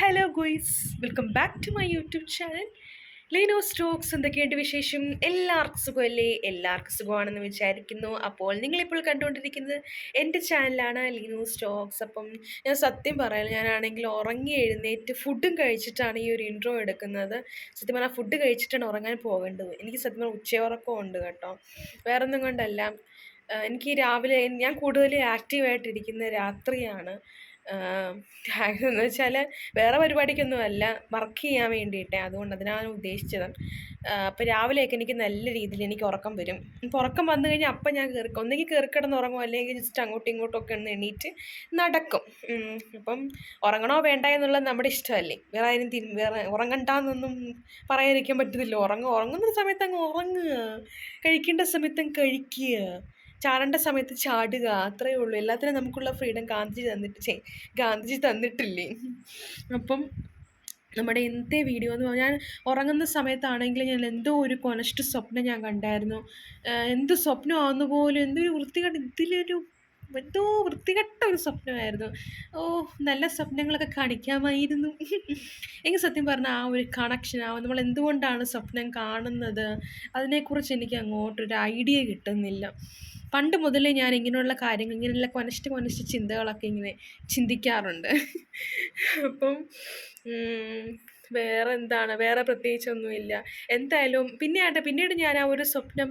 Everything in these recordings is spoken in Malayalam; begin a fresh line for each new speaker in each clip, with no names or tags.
Hello guys welcome back to my YouTube channel Leeno stocks എന്തൊക്കെയുണ്ട് വിശേഷം? എല്ലാവർക്കും സുഖമല്ലേ? എല്ലാവർക്കും സുഖമാണെന്ന് വിചാരിക്കുന്നു. അപ്പോൾ നിങ്ങളിപ്പോൾ കണ്ടുകൊണ്ടിരിക്കുന്നത് എന്റെ ചാനലാണ് ലീനോ സ്റ്റോക്സ് അപ്പം ഞാൻ സത്യം പറയാം ഞാനാണെങ്കിൽ ഉറങ്ങി എഴുന്നേറ്റ് ഫുഡും കഴിച്ചിട്ടാണ് ഈ ഒരു ഇൻട്രോ എടുക്കുന്നത്. സത്യം പറഞ്ഞാൽ ഫുഡ് കഴിച്ചിട്ടാണ് ഉറങ്ങാൻ പോകേണ്ടത്. എനിക്ക് സത്യം പറഞ്ഞാൽ ഉച്ചയുറക്കം ഉണ്ട് കേട്ടോ. വേറൊന്നും കൊണ്ടല്ല. എനിക്ക് രാവിലെ ഞാൻ കൂടുതൽ ആക്റ്റീവായിട്ടിരിക്കുന്ന രാത്രിയാണ്. എന്ന് വെച്ചാൽ വേറെ പരിപാടിക്കൊന്നും അല്ല വർക്ക് ചെയ്യാൻ വേണ്ടിയിട്ടേ അതുകൊണ്ട് അതിനാണ് ഉദ്ദേശിച്ചത്. അപ്പോൾ രാവിലെയൊക്കെ എനിക്ക് നല്ല രീതിയിൽ എനിക്ക് ഉറക്കം വരും. ഇപ്പോൾ ഉറക്കം വന്നു കഴിഞ്ഞാൽ അപ്പം ഞാൻ കയറി ഒന്നെങ്കിൽ കയറി കിടന്ന് ഉറങ്ങും അല്ലെങ്കിൽ ജസ്റ്റ് അങ്ങോട്ടും ഇങ്ങോട്ടും ഒക്കെ ഒന്ന് എണീറ്റ് നടക്കും. അപ്പം ഉറങ്ങണോ വേണ്ട എന്നുള്ളത് നമ്മുടെ ഇഷ്ടമല്ലേ? വേറെ ആരും തിരി വേറെ ഉറങ്ങണ്ടെന്നൊന്നും പറയാതിരിക്കാൻ പറ്റത്തില്ല. ഉറങ്ങുക ഉറങ്ങുന്ന സമയത്ത് അങ്ങ് ഉറങ്ങുക. കഴിക്കേണ്ട സമയത്ത് കഴിക്കുക. ചാടേണ്ട സമയത്ത് ചാടുക അത്രയേ ഉള്ളൂ. എല്ലാത്തിനും നമുക്കുള്ള ഫ്രീഡം ഗാന്ധിജി തന്നിട്ട് ചെയ് ഗാന്ധിജി തന്നിട്ടില്ലേ? അപ്പം നമ്മുടെ ഇന്നത്തെ വീഡിയോ എന്ന് പറഞ്ഞാൽ ഞാൻ ഉറങ്ങുന്ന സമയത്താണെങ്കിൽ ഞാൻ എന്തോ ഒരു കൊനസ്റ്റ് സ്വപ്നം ഞാൻ കണ്ടായിരുന്നു. എന്ത് സ്വപ്നം ആവുന്ന പോലും എന്തൊരു വൃത്തികെട്ട ഇതിലൊരു എന്തോ വൃത്തികെട്ട ഒരു സ്വപ്നമായിരുന്നു. ഓ നല്ല സ്വപ്നങ്ങളൊക്കെ കാണിക്കാമായിരുന്നു. എനിക്ക് സത്യം പറഞ്ഞാൽ ആ ഒരു കണക്ഷൻ ആ നമ്മൾ എന്തുകൊണ്ടാണ് സ്വപ്നം കാണുന്നത്? അതിനെക്കുറിച്ച് എനിക്ക് അങ്ങോട്ടൊരു ഐഡിയ കിട്ടുന്നില്ല. പണ്ട് മുതലേ ഞാൻ ഇങ്ങനെയുള്ള കാര്യങ്ങൾ ഇങ്ങനെയുള്ള കൊനഷ്ട കൊനഷ്ട ചിന്തകളൊക്കെ ഇങ്ങനെ ചിന്തിക്കാറുണ്ട്. അപ്പം വേറെ എന്താണ്? വേറെ പ്രത്യേകിച്ചൊന്നുമില്ല. എന്തായാലും പിന്നെ ആട്ടെ പിന്നീട് ഞാൻ ആ ഒരു സ്വപ്നം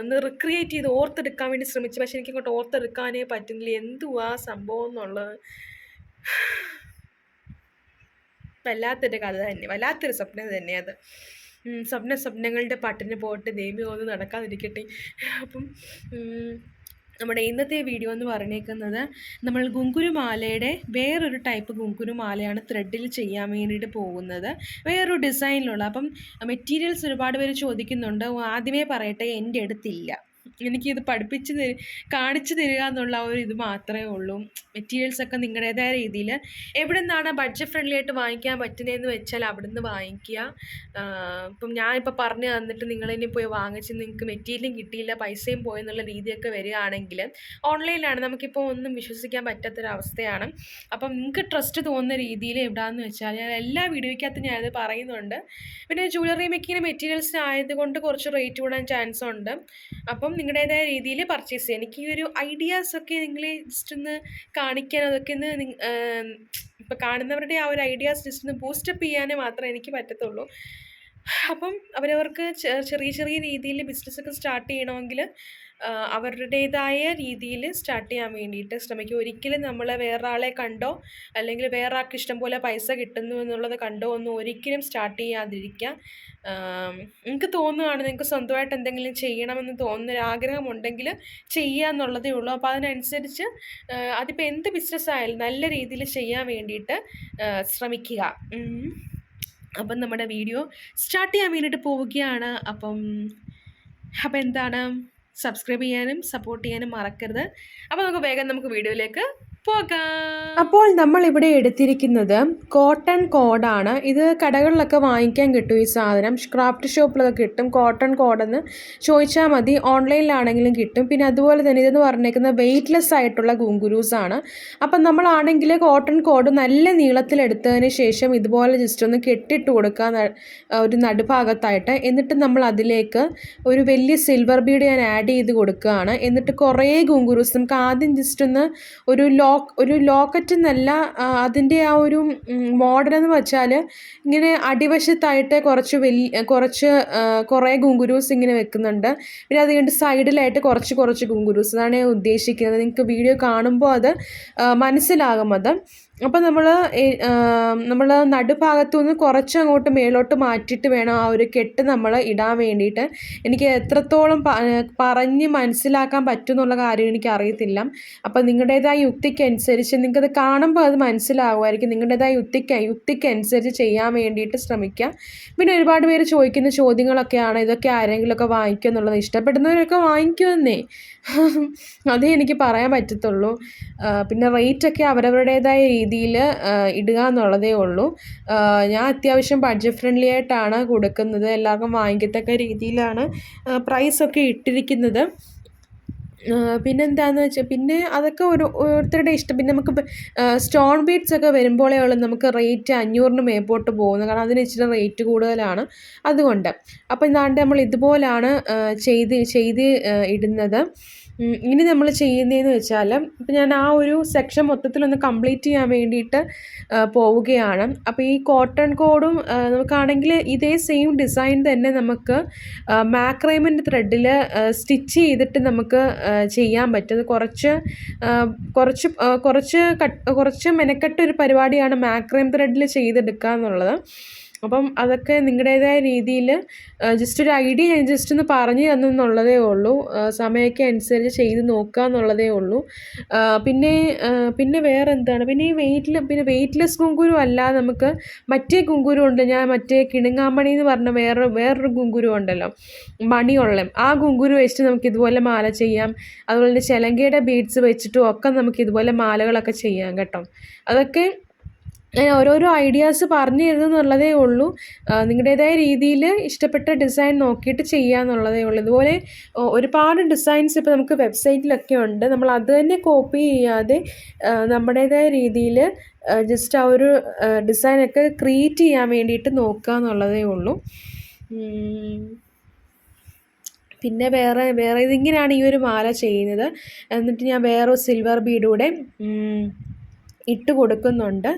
ഒന്ന് റിക്രിയേറ്റ് ചെയ്ത് ഓർത്തെടുക്കാൻ വേണ്ടി ശ്രമിച്ചു. പക്ഷെ എനിക്ക് ഇങ്ങോട്ട് ഓർത്തെടുക്കാനേ പറ്റുന്നില്ല. എന്തുവാ സംഭവം എന്നുള്ളത്? വല്ലാത്തൊരു കഥ തന്നെ. വല്ലാത്തൊരു സ്വപ്നം തന്നെ അത്. സ്വപ്ന സ്വപ്നങ്ങളുടെ പാട്ടിന് പോയിട്ട് ദൈവം ഒന്നും നടക്കാതിരിക്കട്ടെ. അപ്പം നമ്മുടെ ഇന്നത്തെ വീഡിയോ എന്ന് പറഞ്ഞേക്കുന്നത് നമ്മൾ ഗുങ്കുരുമാലയുടെ വേറൊരു ടൈപ്പ് ഗുങ്കുരുമാലയാണ് ത്രെഡിൽ ചെയ്യാൻ വേണ്ടിയിട്ട് പോകുന്നത്. വേറൊരു ഡിസൈനിലുള്ള അപ്പം മെറ്റീരിയൽസ് ഒരുപാട് പേര് ചോദിക്കുന്നുണ്ട്. ആദ്യമേ പറയട്ടെ എന്റെ അടുത്തില്ല. എനിക്കിത് പഠിപ്പിച്ച് തരി കാണിച്ചു തരിക എന്നുള്ള ഒരു ഇത് മാത്രമേ ഉള്ളൂ. മെറ്റീരിയൽസ് ഒക്കെ നിങ്ങളുടേതായ രീതിയിൽ എവിടെ നിന്നാണ് ബഡ്ജറ്റ് ഫ്രണ്ട്ലി ആയിട്ട് വാങ്ങിക്കാൻ പറ്റുന്നതെന്ന് വെച്ചാൽ അവിടെ നിന്ന് വാങ്ങിക്കുക ഇപ്പം ഞാനിപ്പോൾ പറഞ്ഞു തന്നിട്ട് നിങ്ങൾ നിങ്ങളിനി പോയി വാങ്ങിച്ച് നിങ്ങൾക്ക് മെറ്റീരിയലും കിട്ടിയില്ല പൈസയും പോയി എന്നുള്ള രീതിയൊക്കെ വരികയാണെങ്കിൽ ഓൺലൈനിലാണ്. നമുക്കിപ്പോൾ ഒന്നും വിശ്വസിക്കാൻ പറ്റാത്തൊരവസ്ഥയാണ്. അപ്പം നിങ്ങൾക്ക് ട്രസ്റ്റ് തോന്നുന്ന രീതിയിൽ എവിടെയാണെന്ന് വെച്ചാൽ ഞാൻ എല്ലാ വീഡിയോയ്ക്കകത്ത് ഞാനത് പറയുന്നുണ്ട്. പിന്നെ ജ്വല്ലറി മേക്കിങ്ങിന് മെറ്റീരിയൽസ് ആയതുകൊണ്ട് കുറച്ച് റേറ്റ് കൂടാൻ ചാൻസ് ഉണ്ട്. അപ്പം നിങ്ങളുടേതായ രീതിയിൽ പർച്ചേസ് ചെയ്യാം. എനിക്ക് ഈ ഒരു ഐഡിയാസ് ഒക്കെ നിങ്ങൾ ജസ്റ്റ് ഒന്ന് കാണിക്കാൻ അതൊക്കെ ഒന്ന് ഇപ്പോൾ കാണുന്നവരുടെ ആ ഒരു ഐഡിയാസ് ജസ്റ്റ് ഒന്ന് ബൂസ്റ്റപ്പ് ചെയ്യാനേ മാത്രമേ എനിക്ക് പറ്റത്തുള്ളൂ. അപ്പം അവരവർക്ക് ചെറിയ ചെറിയ രീതിയിൽ ബിസിനസ്സൊക്കെ സ്റ്റാർട്ട് ചെയ്യണമെങ്കിൽ അവരുടേതായ രീതിയിൽ സ്റ്റാർട്ട് ചെയ്യാൻ വേണ്ടിയിട്ട് ശ്രമിക്കുക ഒരിക്കലും നമ്മൾ വേറെ ആളെ കണ്ടോ അല്ലെങ്കിൽ വേറെ ആൾക്ക് ഇഷ്ടം പോലെ പൈസ കിട്ടുന്നു എന്നുള്ളത് കണ്ടോ ഒന്നും ഒരിക്കലും സ്റ്റാർട്ട് ചെയ്യാതിരിക്കുക നിങ്ങൾക്ക് തോന്നുകയാണ് നിങ്ങൾക്ക് സ്വന്തമായിട്ട് എന്തെങ്കിലും ചെയ്യണമെന്ന് തോന്നുന്നൊരു ആഗ്രഹമുണ്ടെങ്കിൽ ചെയ്യുക എന്നുള്ളതേ ഉള്ളൂ. അപ്പോൾ അതിനനുസരിച്ച് അതിപ്പോൾ എന്ത് ബിസിനസ് ആയാലും നല്ല രീതിയിൽ ചെയ്യാൻ വേണ്ടിയിട്ട് ശ്രമിക്കുക. അപ്പം നമ്മുടെ വീഡിയോ സ്റ്റാർട്ട് ചെയ്യാൻ വേണ്ടിയിട്ട് പോവുകയാണ്. അപ്പം അപ്പം എന്താണ്? സബ്സ്ക്രൈബ് ചെയ്യാനും സപ്പോർട്ട് ചെയ്യാനും മറക്കരുത്. അപ്പോൾ നമുക്ക് വേഗം നമുക്ക് വീഡിയോയിലേക്ക്
അപ്പോൾ നമ്മൾ ഇവിടെ എടുത്തിരിക്കുന്നത് കോട്ടൺ കോഡാണ്. ഇത് കടകളിലൊക്കെ വാങ്ങിക്കാൻ കിട്ടും ഈ സാധനം. ക്രാഫ്റ്റ് ഷോപ്പിലൊക്കെ കിട്ടും. കോട്ടൺ കോഡെന്ന് ചോദിച്ചാൽ മതി. ഓൺലൈനിലാണെങ്കിലും കിട്ടും. പിന്നെ അതുപോലെ തന്നെ ഇതെന്ന് പറഞ്ഞേക്കുന്നത് വെയ്റ്റ്ലെസ് ആയിട്ടുള്ള ഗുങ്കുരൂസ് ആണ് അപ്പം നമ്മളാണെങ്കിൽ കോട്ടൺ കോഡ് നല്ല നീളത്തിലെടുത്തതിന് ശേഷം ഇതുപോലെ ജസ്റ്റ് ഒന്ന് കെട്ടിട്ട് കൊടുക്കുക ഒരു നടുഭാഗത്തായിട്ട്. എന്നിട്ട് നമ്മൾ അതിലേക്ക് ഒരു വലിയ സിൽവർ ബീഡ് ഞാൻ ആഡ് ചെയ്ത് കൊടുക്കുകയാണ്. എന്നിട്ട് കുറേ ഗുങ്കുരൂസ് നമുക്ക് ആദ്യം ജസ്റ്റ് ഒന്ന് ഒരു ലോക്ക് ഒരു ലോക്കറ്റ് എന്നല്ല അതിന്റെ ആ ഒരു മോഡൽ എന്ന് വെച്ചാൽ ഇങ്ങനെ അടിവശത്തായിട്ട് കുറച്ച് വലിയ കുറച്ച് കുറേ ഗുങ്കുരൂസ് ഇങ്ങനെ വെക്കുന്നുണ്ട്. പിന്നെ അത് കഴിഞ്ഞിട്ട് സൈഡിലായിട്ട് കുറച്ച് കുറച്ച് ഗുങ്കുരൂസ്. അതാണ് ഞാൻ ഉദ്ദേശിക്കുന്നത്. നിങ്ങൾക്ക് വീഡിയോ കാണുമ്പോൾ അത് മനസ്സിലാകും അത്. അപ്പോൾ നമ്മൾ നമ്മൾ നടുഭാഗത്തു നിന്ന് കുറച്ച് അങ്ങോട്ട് മേലോട്ട് മാറ്റിയിട്ട് വേണം ആ ഒരു കെട്ട് നമ്മൾ ഇടാൻ വേണ്ടിയിട്ട്. എനിക്ക് എത്രത്തോളം പറഞ്ഞ് മനസ്സിലാക്കാൻ പറ്റും എന്നുള്ള കാര്യം എനിക്ക് അറിയത്തില്ല. അപ്പോൾ നിങ്ങളുടേതായ യുക്തിക്കനുസരിച്ച് നിങ്ങൾക്കത് കാണുമ്പോൾ അത് മനസ്സിലാവുമായിരിക്കും. നിങ്ങളുടേതായ യുക്തിക്ക് യുക്തിക്കനുസരിച്ച് ചെയ്യാൻ വേണ്ടിയിട്ട് ശ്രമിക്കുക പിന്നെ ഒരുപാട് പേര് ചോദിക്കുന്ന ചോദ്യങ്ങളൊക്കെയാണ് ഇതൊക്കെ ആരെങ്കിലുമൊക്കെ വാങ്ങിക്കുക എന്നുള്ളത്. ഇഷ്ടപ്പെടുന്നവരൊക്കെ വാങ്ങിക്കുമെന്നേ. അതേ എനിക്ക് പറയാൻ പറ്റത്തുള്ളൂ. പിന്നെ റേറ്റൊക്കെ അവരവരുടേതായ രീതിയിൽ ഇടുക എന്നുള്ളതേ ഉള്ളൂ. ഞാൻ അത്യാവശ്യം ബഡ്ജറ്റ് ഫ്രണ്ട്ലി ആയിട്ടാണ് കൊടുക്കുന്നത്. എല്ലാവർക്കും വാങ്ങിക്കത്തക്ക രീതിയിലാണ് പ്രൈസൊക്കെ ഇട്ടിരിക്കുന്നത്. പിന്നെന്താണെന്ന് വെച്ചാൽ പിന്നെ അതൊക്കെ ഒരു ഓരോരുത്തരുടെ ഇഷ്ടം. പിന്നെ നമുക്ക് സ്റ്റോൺ ബീഡ്സ് ഒക്കെ വരുമ്പോഴേ ഉള്ളൂ നമുക്ക് റേറ്റ് അഞ്ഞൂറിന് മേപ്പോട്ട് പോകുന്നത്. കാരണം അതിന് ഇച്ചിരി റേറ്റ് കൂടുതലാണ് അതുകൊണ്ട്. അപ്പോൾ ഇതാണ്ട് നമ്മൾ ഇതുപോലാണ് ചെയ്ത് ചെയ്ത് ഇടുന്നത്. ഇനി നമ്മൾ ചെയ്യുന്നതെന്ന് വെച്ചാൽ ഇപ്പം ഞാൻ ആ ഒരു സെക്ഷൻ മൊത്തത്തിലൊന്ന് കംപ്ലീറ്റ് ചെയ്യാൻ വേണ്ടിയിട്ട് പോവുകയാണ്. അപ്പോൾ ഈ കോട്ടൺ കോഡും നമുക്കാണെങ്കിൽ ഇതേ സെയിം ഡിസൈൻ തന്നെ നമുക്ക് മാക്രൈമിന്റെ ത്രെഡിൽ സ്റ്റിച്ച് ചെയ്തിട്ട് നമുക്ക് ചെയ്യാൻ പറ്റും അത് കുറച്ച് കുറച്ച് കുറച്ച് കുറച്ച് മെനക്കെട്ടൊരു പരിപാടിയാണ് മാക്രേം ത്രെഡിൽ ചെയ്തെടുക്കുക എന്നുള്ളത് അപ്പം അതൊക്കെ നിങ്ങളുടേതായ രീതിയിൽ ജസ്റ്റ് ഒരു ഐഡിയ ഞാൻ ജസ്റ്റ് ഒന്ന് പറഞ്ഞു തന്നെന്നുള്ളതേ ഉള്ളൂ. സമയമൊക്കെ അനുസരിച്ച് ചെയ്ത് നോക്കുക എന്നുള്ളതേ ഉള്ളൂ. പിന്നെ പിന്നെ വേറെ എന്താണ് പിന്നെ ഈ വെയിറ്റിൽ പിന്നെ വെയിറ്റ്ലെസ് കുങ്കുരു അല്ലാതെ നമുക്ക് മറ്റേ കുങ്കുരു ഉണ്ട്. ഞാൻ മറ്റേ കിണുങ്ങാമണി എന്ന് പറഞ്ഞ വേറെ വേറൊരു കുങ്കുരു ഉണ്ടല്ലോ. മണിയുള്ള ആ കുങ്കുരു വെച്ചിട്ട് നമുക്ക് ഇതുപോലെ മാല ചെയ്യാം. അതുപോലെ തന്നെ ചിലങ്കയുടെ ബീഡ്സ് വെച്ചിട്ടും ഒക്കെ നമുക്ക് ഇതുപോലെ മാലകളൊക്കെ ചെയ്യാം കേട്ടോ. അതൊക്കെ ഞാൻ ഓരോരോ ഐഡിയാസ് പറഞ്ഞു തരുന്നുള്ളതേ ഉള്ളൂ. നിങ്ങളുടേതായ രീതിയിൽ ഇഷ്ടപ്പെട്ട ഡിസൈൻ നോക്കിയിട്ട് ചെയ്യുക എന്നുള്ളതേ ഉള്ളൂ. ഇതുപോലെ ഒരുപാട് ഡിസൈൻസ് ഇപ്പോൾ നമുക്ക് വെബ്സൈറ്റിലൊക്കെ ഉണ്ട്. നമ്മൾ അത് തന്നെ കോപ്പി ചെയ്യാതെ നമ്മുടേതായ രീതിയിൽ ജസ്റ്റ് ആ ഒരു ഡിസൈനൊക്കെ ക്രിയേറ്റ് ചെയ്യാൻ വേണ്ടിയിട്ട് നോക്കുക എന്നുള്ളതേ ഉള്ളൂ. പിന്നെ വേറെ വേറെ ഇതിങ്ങനെയാണ് ഈ ഒരു മാല ചെയ്യുന്നത്. എന്നിട്ട് ഞാൻ വേറെ സിൽവർ ബീഡൂടെ ഇട്ട് കൊടുക്കുന്നുണ്ട്.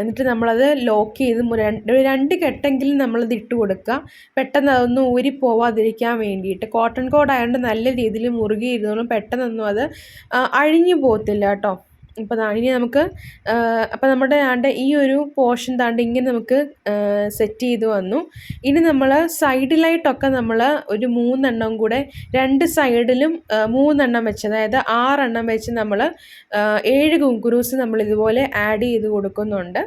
എന്നിട്ട് നമ്മളത് ലോക്ക് ചെയ്ത് രണ്ട് രണ്ട് കെട്ടെങ്കിലും നമ്മളത് ഇട്ട് കൊടുക്കുക. പെട്ടെന്ന് അതൊന്നും ഊരി പോവാതിരിക്കാൻ വേണ്ടിയിട്ട്. കോട്ടൺ കോഡ് ആയതുകൊണ്ട് നല്ല രീതിയിൽ മുറുകി ഇരുന്നോളും. പെട്ടെന്നൊന്നും അത് അഴിഞ്ഞു പോകത്തില്ല കേട്ടോ. അതാണ് ഇനി നമുക്ക് അപ്പോൾ നമ്മുടെ ആണ്ട് ഈ ഒരു പോർഷൻ താണ്ട് ഇങ്ങനെ നമുക്ക് സെറ്റ് ചെയ്ത് വന്നു. ഇനി നമ്മൾ സൈഡിലായിട്ടൊക്കെ നമ്മൾ ഒരു മൂന്നെണ്ണം കൂടെ രണ്ട് സൈഡിലും മൂന്നെണ്ണം വെച്ച് അതായത് ആറെണ്ണം വെച്ച് നമ്മൾ ഏഴ് കുങ്കുറൂസ് നമ്മൾ ഇതുപോലെ ആഡ് ചെയ്ത് കൊടുക്കുന്നുണ്ട്.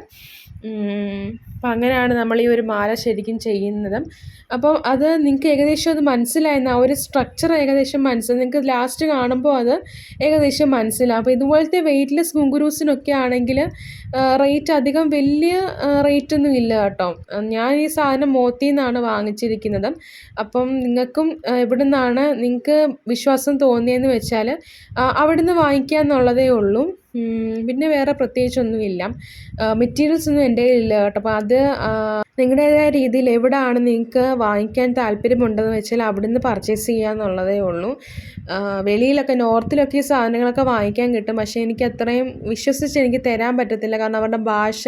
അപ്പം അങ്ങനെയാണ് നമ്മൾ ഈ ഒരു മാല ശരിക്കും ചെയ്യുന്നത്. അപ്പോൾ അത് നിങ്ങൾക്ക് ഏകദേശം അത് മനസ്സിലായെന്ന് ആ ഒരു സ്ട്രക്ചർ ഏകദേശം മനസ്സിലായി. നിങ്ങൾക്ക് ലാസ്റ്റ് കാണുമ്പോൾ അത് ഏകദേശം മനസ്സിലാവും. അപ്പോൾ ഇതുപോലത്തെ വെയ്റ്റ്ലെസ് കുങ്കുറൂസിനൊക്കെ ആണെങ്കിൽ റേറ്റ് അധികം വലിയ റേറ്റ് ഒന്നും ഇല്ല കേട്ടോ. ഞാൻ ഈ സാധനം മോത്തിൽ നിന്നാണ് വാങ്ങിച്ചിരിക്കുന്നത്. അപ്പം നിങ്ങൾക്കും ഇവിടെ നിന്നാണ് നിങ്ങൾക്ക് വിശ്വാസം തോന്നിയെന്ന് വെച്ചാൽ അവിടുന്ന് വാങ്ങിക്കുക എന്നുള്ളതേ ഉള്ളൂ. പിന്നെ വേറെ പ്രത്യേകിച്ചൊന്നുമില്ല. മെറ്റീരിയൽസ് ഒന്നും എന്റെ കയ്യിലില്ല കേട്ടോ. അപ്പോൾ അത് നിങ്ങളുടേതായ രീതിയിൽ എവിടെയാണ് നിങ്ങൾക്ക് വാങ്ങിക്കാൻ താല്പര്യമുണ്ടെന്ന് വെച്ചാൽ അവിടെ നിന്ന് പർച്ചേസ് ചെയ്യുക എന്നുള്ളതേ ഉള്ളൂ. വെളിയിലൊക്കെ നോർത്തിലൊക്കെ സാധനങ്ങളൊക്കെ വാങ്ങിക്കാൻ കിട്ടും. പക്ഷേ എനിക്ക് അത്രയും വിശ്വസിച്ച് എനിക്ക് തരാൻ പറ്റത്തില്ല. കാരണം അവരുടെ ഭാഷ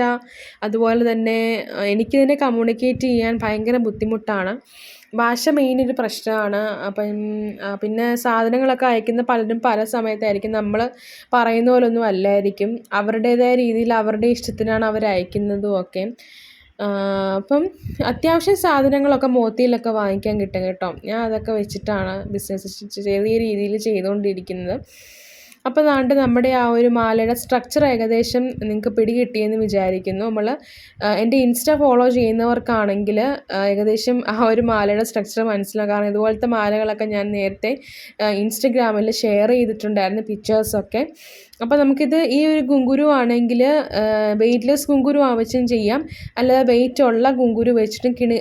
അതുപോലെ തന്നെ എനിക്ക് തന്നെ കമ്മ്യൂണിക്കേറ്റ് ചെയ്യാൻ ഭയങ്കര ബുദ്ധിമുട്ടാണ്. ഭാഷ മെയിൻ ഒരു പ്രശ്നമാണ്. അപ്പം പിന്നെ സാധനങ്ങളൊക്കെ അയക്കുന്ന പലരും പല സമയത്തായിരിക്കും നമ്മൾ പറയുന്ന പോലൊന്നും അല്ലായിരിക്കും. അവരുടേതായ രീതിയിൽ അവരുടെ ഇഷ്ടത്തിനാണ് അവർ അയക്കുന്നതും ഒക്കെ. അപ്പം അത്യാവശ്യം സാധനങ്ങളൊക്കെ മോത്തിയിലൊക്കെ വാങ്ങിക്കാൻ കിട്ടും കേട്ടോ. ഞാൻ അതൊക്കെ വെച്ചിട്ടാണ് ബിസിനസ് ചെറിയ രീതിയിൽ ചെയ്തുകൊണ്ടിരിക്കുന്നത്. അപ്പോൾ ദാണ്ട് നമ്മുടെ ആ ഒരു മാലയുടെ സ്ട്രക്ചർ ഏകദേശം നിങ്ങൾക്ക് പിടികിട്ടിയെന്ന് വിചാരിക്കുന്നു. നമ്മൾ എന്റെ ഇൻസ്റ്റ ഫോളോ ചെയ്യുന്നവർക്കാണെങ്കിൽ ഏകദേശം ആ ഒരു മാലയുടെ സ്ട്രക്ചർ മനസ്സിലാവും കാരണം ഇതുപോലത്തെ മാലകളൊക്കെ ഞാൻ നേരത്തെ ഇൻസ്റ്റഗ്രാമിൽ ഷെയർ ചെയ്തിട്ടുണ്ടായിരുന്നു പിക്ചേഴ്സൊക്കെ അപ്പോൾ നമുക്കിത് ഈ ഒരു കുങ്കുരു ആണെങ്കിൽ വെയ്റ്റ്ലെസ് കുങ്കുരു ആവശ്യം ചെയ്യാം. അല്ലാതെ വെയിറ്റ് ഉള്ള കുങ്കുരു വെച്ചിട്ടും കിണി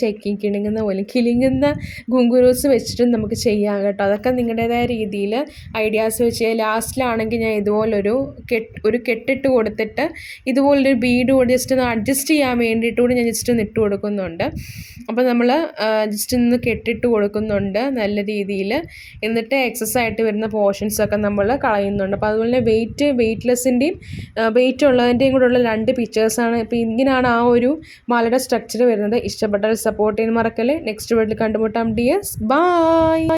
ചെക്കി കിണുങ്ങുന്ന പോലെ കിളിങ്ങുന്ന കുങ്കുരൂസ് വെച്ചിട്ടും നമുക്ക് ചെയ്യാം കേട്ടോ. അതൊക്കെ നിങ്ങളുടേതായ രീതിയിൽ ഐഡിയാസ് വെച്ച്. ലാസ്റ്റിലാണെങ്കിൽ ഞാൻ ഇതുപോലൊരു കെട്ട് ഒരു കെട്ടിട്ട് കൊടുത്തിട്ട് ഇതുപോലൊരു ബീഡ് കൂടി ജസ്റ്റ് ഒന്ന് അഡ്ജസ്റ്റ് ചെയ്യാൻ വേണ്ടിയിട്ട് കൂടി ഞാൻ ജസ്റ്റ് ഒന്ന് ഇട്ട് കൊടുക്കുന്നുണ്ട്. അപ്പോൾ നമ്മൾ ജസ്റ്റ് ഒന്ന് കെട്ടിട്ട് കൊടുക്കുന്നുണ്ട് നല്ല രീതിയിൽ. എന്നിട്ട് എക്സസ് ആയിട്ട് വരുന്ന പോർഷൻസൊക്കെ നമ്മൾ കളയുന്നുണ്ട്. അപ്പോൾ അതുപോലെ തന്നെ വെയിറ്റ് വെയിറ്റ്ലെസ്സിന്റെയും വെയിറ്റ് ഉള്ളതിന്റെയും കൂടെ ഉള്ള രണ്ട് പിക്ചേഴ്സാണ് ഇപ്പോൾ ഇങ്ങനെയാണ് ആ ഒരു മാലയുടെ സ്ട്രക്ചർ വരുന്നത്. ഇഷ്ടപ്പെട്ടാൽ സപ്പോർട്ട് ചെയ്യാൻ മറക്കല്ലേ. നെക്സ്റ്റ് വീട്ടിൽ കണ്ടുമുട്ടാം. Dears by